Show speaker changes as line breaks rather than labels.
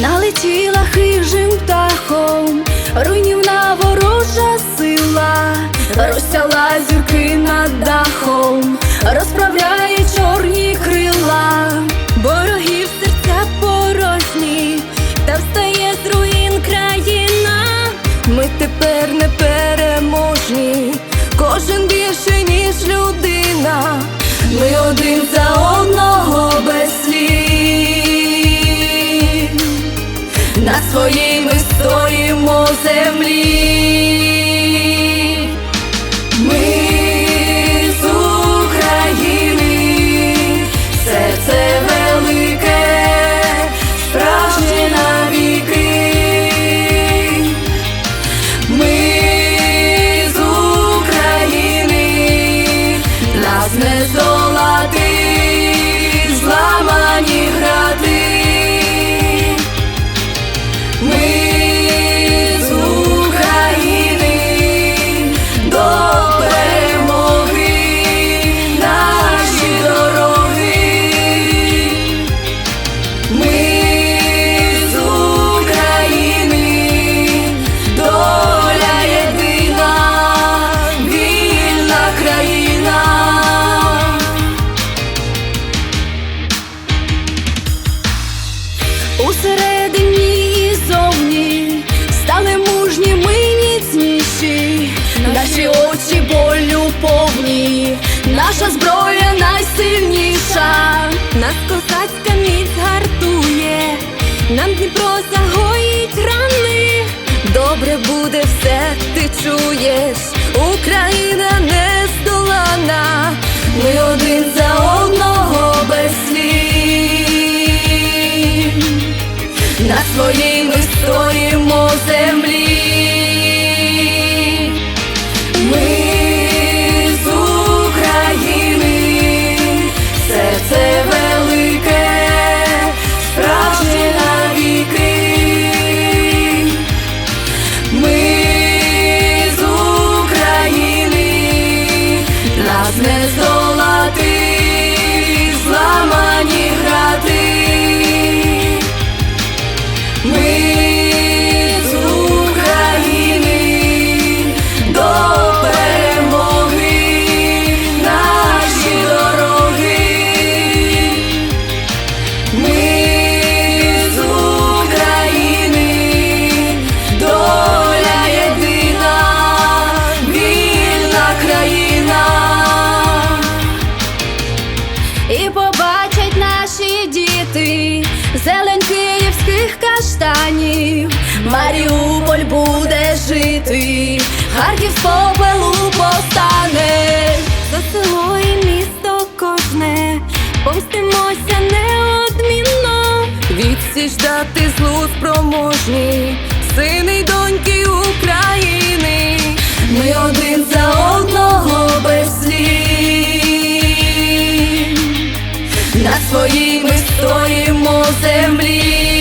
Прилетіла хижим птахом, руйнівна ворожа сила, розсяла зірки над дахом, розправляє чорні крила, ворогів серця порожні, та встає з руїн країна. Ми тепер не переможні, кожен більше, ніж людина. Ми один за одного без слів. На своїй ми стоїмо землі. Наша зброя найсильніша, нас козацька міць гартує, нам Дніпро загоїть рани. Добре буде все, ти чуєш, Україна не здолана, ми один за одного без слів. На своїй ми стоїмо землі. станів, Маріуполь буде жити, Харків попелу постане, за село і місто кожне, помстимося неодмінно, відсіч дати злу спроможні, сини й доньки України, ми один за одного без слів, на своїй ми стоїмо землі.